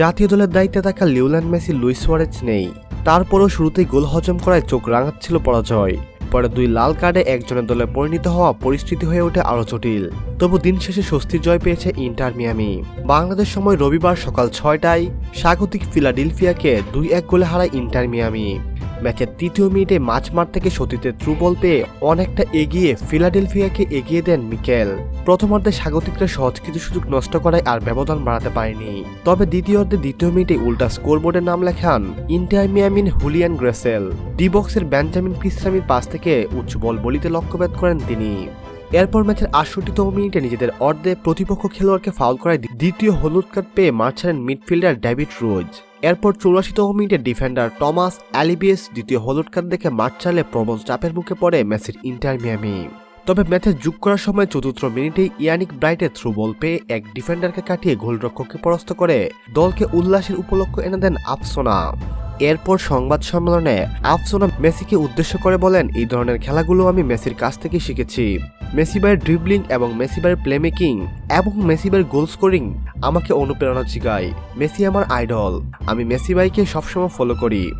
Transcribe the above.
জাতীয় দলের দায়িত্বে থাকা লিওল্যান্ড মেসি, লুইস ওয়ারেজ নেই। তারপরও শুরুতেই গোল হজম করায় চোখ রাঙাচ্ছিল পরাজয়। পরে দুই লাল কার্ডে একজনের দলে পরিণত হওয়া পরিস্থিতি হয়ে ওঠে আরও জটিল। তবু দিন শেষে স্বস্তির জয় পেয়েছে ইন্টার মিয়ামি। বাংলাদেশ সময় রবিবার সকাল ছয়টায় স্বাগতিক ফিলাডেলফিয়াকে দুই এক গোলে হারায় ইন্টার মিয়ামি। ম্যাচের তৃতীয় মিনিটে মাঝ মাঠ থেকে সতীতে থ্রু বল পেয়ে অনেকটা এগিয়ে ফিলাডেলফিয়াকে এগিয়ে দেন মিকেল। প্রথমার্ধে স্বাগতিকরা সহজ কিছু সুযোগ নষ্ট করায় আর ব্যবধান বাড়াতে পারেনি। তবে দ্বিতীয়ার্ধে দ্বিতীয় মিনিটে উল্টা স্কোরবোর্ডে নাম লেখান ইন্টার মিয়ামিন হুলিয়ান গ্রেসেল। ডি বক্সের বেঞ্জামিন পিসরামির পাশ থেকে উচ্চ বল বলিতে লক্ষ্যভেদ করেন তিনি। এরপর ম্যাচের আটষট্টিতম মিনিটে নিজেদের অর্ধে প্রতিপক্ষ খেলোয়াড়কে ফাউল করায় দ্বিতীয় হলুদ কার্ড পেয়ে মাঠ ছাড়েন মিডফিল্ডার ডেভিড রোজ। এরপর চৌরাশিতম মিনিটে ডিফেন্ডার টমাস অ্যালিবিয়েস দ্বিতীয় হলুদ কার্ড দেখে মাঠ চালে প্রবল চাপের মুখে পড়ে মেসির ইন্টার মিয়ামি। তবে ম্যাচে যোগ করার সময় চতুর্থ মিনিটেই ইয়ানিক ব্রাইটের থ্রু বল পেয়ে এক ডিফেন্ডারকে কাটিয়ে গোলরক্ষককে পরাস্ত করে দলকে উল্লাসের উপলক্ষ এনে দেন আফসোনা। এরপর সংবাদ সম্মেলনে আফসোনা মেসিকে উদ্দেশ্য করে বলেন, এই ধরনের খেলাগুলো আমি মেসির কাছ থেকে শিখেছি। মেসিবাইয়ের ড্রিবলিং এবং মেসিবাইয়ের প্লেমেকিং এবং মেসিবাইয়ের গোল স্কোরিং আমাকে অনুপ্রেরণা জিগায়। মেসি আমার আইডল। আমি মেসি ভাইকে সবসময় ফলো করি।